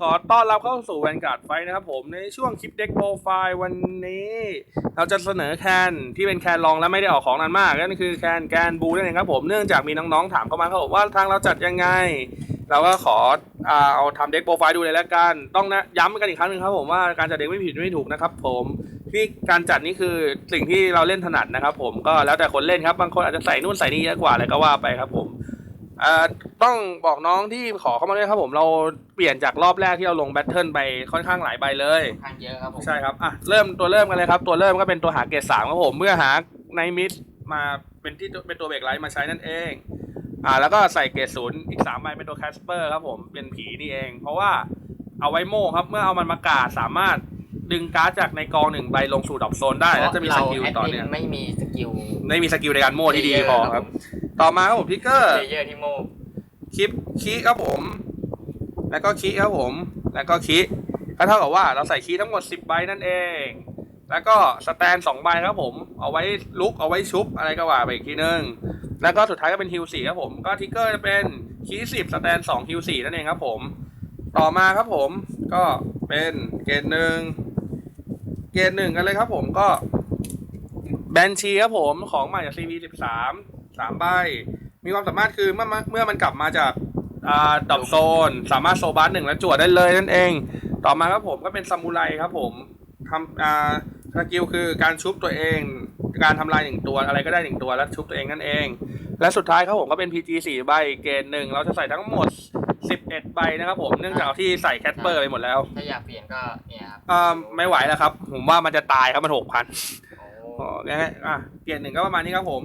ขอต้อนรับเข้าสู่แวนการ์ดไฟนะครับผมในช่วงคลิปเด็กโปรไฟล์วันนี้ เราจะเสนอแคนที่เป็นแคนรองและไม่ได้ออกของนานมากนั่นคือแคนแกนบูนั่นเองครับผมเนื่องจากมีน้องๆถามเข้ามาครับผมว่าทางเราจัดยังไง เราก็ขอเอาทำเด็กโปรไฟล์ดูเลยแล้วกัน ต้องนะย้ำกันอีกครั้งหนึ่งครับผมว่าการจัดเด็กไม่ผิดไม่ถูกนะครับผมที่การจัดนี่คือสิ่งที่เราเล่นถนัดนะครับผมก็แล้วแต่คนเล่นครับบางคนอาจจะใส่นู่นใส่นี่เยอะกว่าอะไรก็ว่าไปครับผม อ่าต้องบอกน้องที่ขอเข้ามาด้วยครับผมเราเปลี่ยนจากรอบแรกที่เราลงแบทเทิลไปค่อนข้างหลายใบเลย ทางเยอะครับผมใช่ครับอะเริ่มตัวเริ่มกันเลยครับ ตัวเริ่มก็เป็นตัวหาเกรดสามครับผมเมื่อหาในมิดมาเป็นที่เป็นตัวเบรกไลท์มาใช้นั่นเอง อ่าแล้วก็ใส่เกรดศูนย์อีกสามใบเป็นตัวแคสเปอร์ครับผมเป็นผีนี่เอง เพราะว่าเอาไว้โม่ครับเมื่อเอามันมากาดสามารถดึงการ์ดจากในกองหนึ่งใบลงสู่ดรอปโซนได้ แล้วจะมีสกิลเราแอดต่อมิเนี่ยนไม่มีสกิลไม่มีสกิลในการโม่ที่ดีพอครับ ต่อมาครับผมพิกเกอร์ เลเยอร์ที่โมคลิปคีย์ครับผม แล้วก็คีย์ครับผม แล้วก็คีย์ก็เท่ากับว่าเราใส่คีย์ทั้งหมด 10ใบนั่นเอง แล้วก็สแตน2ใบครับผม เอาไว้ลุก เอาไว้ชุบอะไรก็ว่าไปอีกทีนึง แล้วก็สุดท้ายก็เป็นฮิวสี่ครับผม ก็ทิกเกอร์จะเป็นคีย์สิบสแตนสองฮิวสี่นั่นเองครับผม ต่อมาครับผม ก็เป็นเกรดหนึ่ง เกรดหนึ่งกันเลยครับผมก็แบนชีครับผมของใหม่จาก CP สิบสามสามใบ มีความสามารถคือเมื่อมันเมื่อมันกลับมาจากอ่าดับโซน สามารถโซบัสหนึ่งแล้วจวดได้เลยนั่นเอง ต่อมาครับผมก็เป็นซามูไรครับผมทำอ่าสกิลคือการชุบตัวเอง การทำลายหนึ่งตัวอะไรก็ได้หนึ่งตัวแล้วชุบตัวเองนั่นเอง และสุดท้ายครับผมก็เป็น PG 4ใบเกณฑ์หนึ่งเราจะใส่ทั้งหมด 11 ใบนะครับผม เนื่องจากที่ใส่แคทเปอร์ไปหมดแล้วถ้าอยากเปลี่ยนก็เนี่ยครับอ่าไม่ไหวแล้วครับ ผมว่ามันจะตายครับมันหกพันโอ้อ๋อยังไงอะเกรดหนึ่งก็ประมาณนี้ครับผม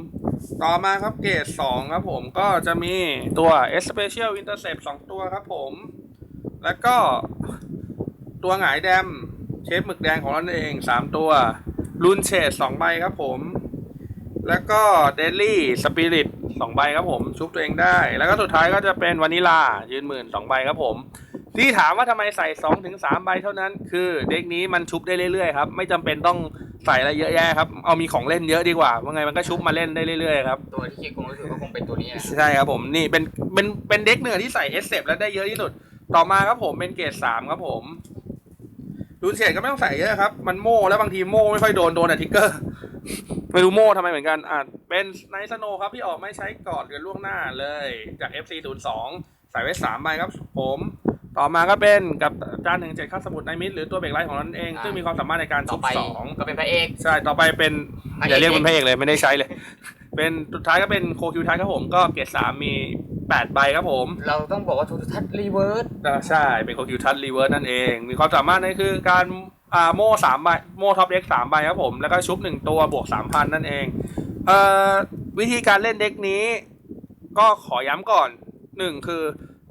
ต่อมาครับเกรดสองครับผมก็จะมีตัว S Special Intercept สองตัวครับผม แล้วก็ตัวหงายแดมเชฟหมึกแดงของเราเองสามตัวรุนเชดสองใบครับผม แล้วก็เดลี่สปิริตสองใบครับผม ชุบตัวเองได้ แล้วก็สุดท้ายก็จะเป็นวานิลายืนหมื่นสองใบครับผม ที่ถามว่าทำไมใส่สองถึงสามใบเท่านั้น คือเด็กนี้มันชุบได้เรื่อยๆครับ ไม่จำเป็นต้อง ใส่อะไรเยอะแยะครับ เอามีของเล่นเยอะดีกว่าว่าไงมันก็ชุบมาเล่นได้เรื่อยๆครับตัวที่คิดคงรู้สึกว่าคงเป็นตัวนี้นะใช่ครับผมนี่เป็นเป็นเป็นเด็กเหนือที่ใส่เอสเซแล้วได้เยอะที่สุด ต่อมาครับผมเป็นเกรดสามครับผมดูเฉดก็ไม่ต้องใส่เยอะครับ มันโม่แล้วบางทีโม่ไม่ค่อยโดน โดนแต่ทิกเกอร์ ไม่รู้โม่ทำไมเหมือนกัน อะ เป็นไนสโนครับที่ออกไม่ใช้ก่อนหรือล่วงหน้าเลย จาก FC 0 2 ใส่ไว้สามใบครับผม ต่อมาก็เป็นกับจานหนึ่งเจ็ดข้าสมุดในมิดหรือตัวเบรกไลท์ของเรานั่นเอง ซึ่งมีความสามารถในการต่ชุอบไปสองก็เป็นพระเอก ใช่ต่อไปเป็นพระเอก อย่าเรียกเป็นพระเอกเลยไม่ได้ใช้เลย เป็นสุดท้ายก็เป็นโคคิวท้ายครับผมก็เกรดสามมีแปดใบครับผมเราต้องบอกว่าทูทัศรีเวิร์สอ่าใช่เป็นโคคิวทัชรีเวิร์สนั่นเอง มีความสามารถนั่นคือการอ่าโม่สามใบโม่ท็อปเด็กสามใบครับผมแล้วก็ชุบหนึ่งตัวบวกสามพันนั่นเองเอ่อวิธีการเล่นเด็กนี้ ก็ขอย้ำก่อนหนึ่งคือ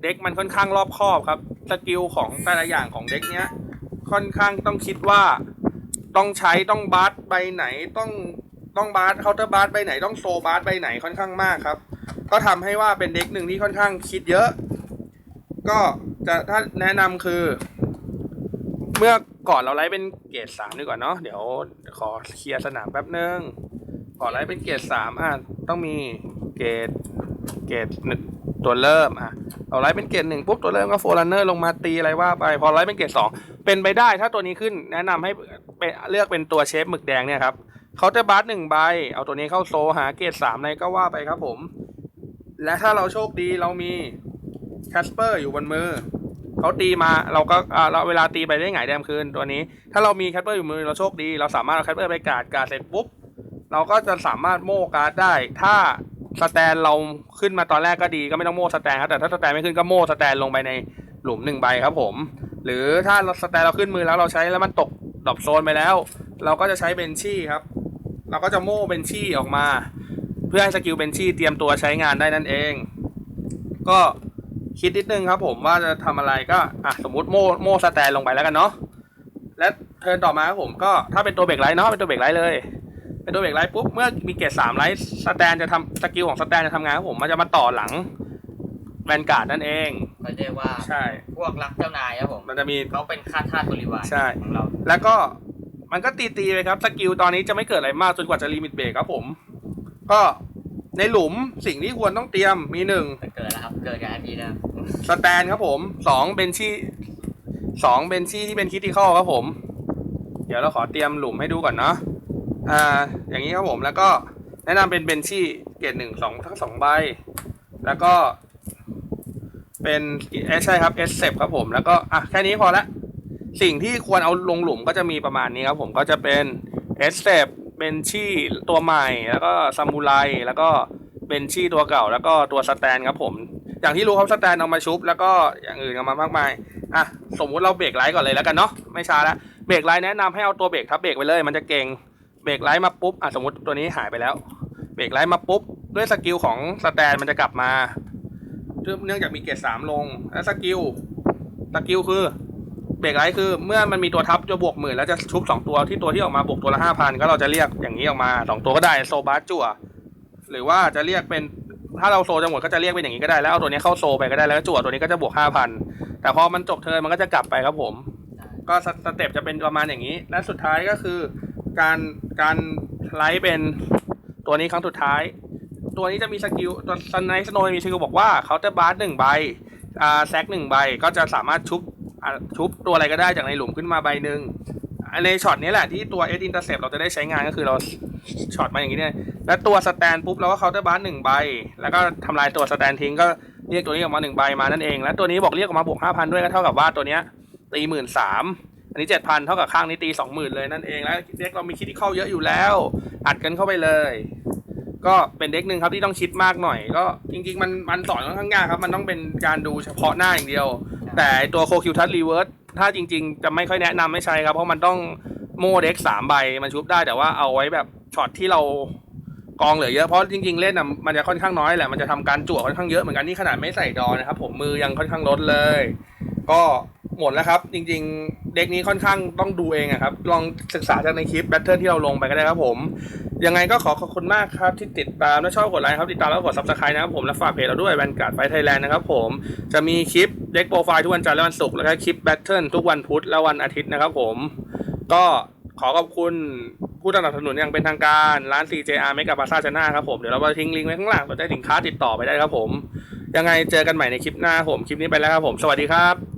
เด็กมันค่อนข้างรอบคอบครับ สกิลของแต่ละอย่างของเด็กเนี้ย ค่อนข้างต้องคิดว่าต้องใช้ต้องบาร์ใบไหนต้องต้องบาร์เคาน์เตอร์บาร์ใบไหนต้องโซบาร์ใบไหนค่อนข้างมากครับ ก็ทำให้ว่าเป็นเด็กหนึ่งที่ค่อนข้างคิดเยอะ ก็จะถ้าแนะนำคือ เมื่อก่อนเราไลฟ์เป็นเกรดสามดีกว่าเนาะเดี๋ยวขอเคลียร์สนามแป๊บนึงก่อนไลฟ์เป็นเกรดสามอะต้องมีเกรดเกรดหนึ่งตัวเริ่มอะ เราไลฟ์เป็นเกรดหนึ่งปุ๊บตัวเริ่มก็โฟลันเนอร์ลงมาตีอะไรว่าไปพอไลฟ์เป็นเกรดสองเป็นไปได้ถ้าตัวนี้ขึ้นแนะนำให้เป็นเลือกเป็นตัวเชฟหมึกแดงเนี่ยครับเคาน์เตอร์บัสหนึ่งใบเอาตัวนี้เข้าโซหาเกรดสามในก็ว่าไปครับผม และถ้าเราโชคดีเรามีแคสเปอร์อยู่บนมือเขาตีมาเราก็อ่าเราเวลาตีไปได้ไงายแดมคืนตัวนี้ ถ้าเรามีแคสเปอร์อยู่มือเราโชคดี เราสามารถเอาแคสเปอร์ไปกาดกาดเสร็จปุ๊บเราก็จะสามารถโม่การ์ดได้ ถ้า สแตนเราขึ้นมาตอนแรกก็ดีก็ไม่ต้องโม่สแตนครับแต่ถ้าสแตนไม่ขึ้นก็โม่สแตนลงไปในหลุมหนึ่งใบครับผม หรือถ้าสแตนเราขึ้นมือแล้วเราใช้แล้วมันตกดรอปโซนไปแล้ว เราก็จะใช้เบนชี่ครับ เราก็จะโม่เบนชี่ออกมา เพื่อให้สกิลเบนชี่เตรียมตัวใช้งานได้นั่นเอง ก็คิดนิดนึงครับผมว่าจะทำอะไรก็อะสมมติโม่โม่สแตนลงไปแล้วกันเนาะและเทิร์นต่อมาครับผมก็ถ้าเป็นตัวเบรกไลท์เนาะเป็นตัวเบรกไลท์เลย เป็นตัวเบรกไลท์ปุ๊บ เมื่อมีเกรดสามไลท์สแตนจะทำสกิลของสแตนจะทำงานครับผม มันจะมาต่อหลังแวนการ์ดนั่นเอง เขาเรียกว่าใช่ พวกรักเจ้านายครับผมมันจะมี เขาเป็นค่าทาสบริวารใช่ ของเรา แล้วก็มันก็ตีตีๆไปครับ สกิลตอนนี้จะไม่เกิดอะไรมากจนกว่าจะลิมิตเบรกครับผม ก็ในหลุมสิ่งที่ควรต้องเตรียมมีหนึ่ง เกิดแล้วครับ เกิดกับแอปนี้นะสแตนครับผมสองเบนชี่สองเบนชี่ที่เป็นคิติคอลครับผม เดี๋ยวเราขอเตรียมหลุมให้ดูก่อนเนาะ อ่าอย่างนี้ครับผมแล้วก็แนะนำเป็นเบนชี่เกรดหนึ่งสองทั้งสองใบ แล้วก็เป็นเอสใช่ครับเอสเซครับผมแล้วก็อะแค่นี้พอละสิ่งที่ควรเอาลงหลุมก็จะมีประมาณนี้ครับผมก็จะเป็นเอสเซเบนชี่ตัวใหม่ แล้วก็ซามูไรแล้วก็เบนชี่ตัวเก่า แล้วก็ตัวสแตนครับผม อย่างที่รู้ครับสแตนเอามาชุบ แล้วก็อย่างอื่นเอามามากมายอะสมมุติเราเบรกไลท์ก่อนเลยแล้วกันเนาะไม่ช้าละเบรกไลท์แนะนำให้เอาตัวเบรกทับเบรกไปเลยมันจะเก่ง เบรกไลท์มาปุ๊บอะสมมติตัวนี้หายไปแล้ว เบรกไลท์มาปุ๊บ ด้วยสกิลของสแตนมันจะกลับมาเนื่องจากมีเกรดสามลง แล้วสกิลสกิลคือเบรกไลท์คือเมื่อมันมีตัวทับจะบวกหมื่นแล้วจะชุบสองตัวที่ตัวที่ออกมาบวกตัวละห้าพันก็เราจะเรียกอย่างนี้ออกมาสองตัวก็ได้โซบาสจั่วหรือว่าจะเรียกเป็นถ้าเราโซจะหมดก็จะเรียกเป็นอย่างนี้ก็ได้แล้วเอาตัวนี้เข้าโซไปก็ได้แล้วจั่วตัวนี้ก็จะบวกห้าพันแต่พอมันจบเทิร์นมันก็จะกลับไปครับผม ก็สสเต็ปจะเป็นประมาณอย่างนี้และสุดท้ายก็คือ การการไลท์เป็นตัวนี้ครั้งสุดท้าย ตัวนี้จะมีสกิลตัวซันไนสโนมีสกิลบอกว่าเขาจะบาร์หนึ่งใบอ่าแซกหนึ่งใบก็จะสามารถชุบชุบตัวอะไรก็ได้จากในหลุมขึ้นมาใบหนึ่งในช็อตนี้แหละที่ตัวเอสอินเตอร์เซปเราจะได้ใช้งานก็คือเราช็อตมาอย่างนี้เนี่ยแล้วตัวสแตนปุ๊บเราก็เคาน์เตอร์บาร์หนึ่งใบ แล้วก็ทำลายตัวสแตนทิ้งก็เรียกตัวนี้ออกมาหนึ่งใบมานั่นเอง แล้วตัวนี้บอกเรียกออกมาบวกห้าพันด้วยก็เท่ากับว่าตัวเนี้ยตีหมื่นสาม อันนี้เจ็ดพันเท่ากับข้างนี้ตีสองหมื่นเลยนั่นเองแล้วเด็กเรามีคิดที่เข้าเยอะอยู่แล้วอัดกันเข้าไปเลย ก็เป็นเด็กหนึ่งครับที่ต้องคิดมากหน่อย ก็จริงๆมันมันสอนค่อนข้างยากครับ มันต้องเป็นการดูเฉพาะหน้าอย่างเดียว แต่ตัวโคคิวทัสรีเวิร์สถ้าจริง ๆ จะไม่ค่อยแนะนำไม่ใช้ครับ เพราะมันต้องโมเด็กสามใบมันชุบได้แต่ว่าเอาไว้แบบช็อตที่เรากองเหลือเยอะเพราะจริงๆเล่นน่ะมันจะค่อนข้างน้อยแหละมันจะทำการจั่วค่อนข้างเยอะเหมือนกันนี่ขนาดไม่ใส่ดอนะครับผมมือยังค่อนข้างลดเลย ก็หมดแล้วครับ จริง ๆ เด็กนี้ค่อนข้างต้องดูเองอะครับ ลองศึกษาจากในคลิปแบทเทิลที่เราลงไปก็ได้ครับผม ยังไงก็ขอขอบคุณมากครับที่ติดตามและชอบกดไลค์ครับ ติดตามแล้วกด subscribe นะครับผม และฝากเพจเราด้วยแวนการ์ดไฟไทยแลนด์นะครับผม จะมีคลิปเด็กโปรไฟล์ทุกวันจันทร์และวันศุกร์แล้วก็คลิปแบทเทิลทุกวันพุธและวันอาทิตย์นะครับผม ก็ขอขอบคุณผู้สนับสนุนอย่างเป็นทางการร้าน CJR เมกาบาซ่าชนะครับผม เดี๋ยวเราไปทิ้งลิงก์ไว้ข้างล่างเราจะได้สินค้าติดต่อไปได้ครับผม ยังไงเจอกันใหม่ในคลิปหน้าผม คลิปนี้ไปแล้วครับผม สวัสดีครับ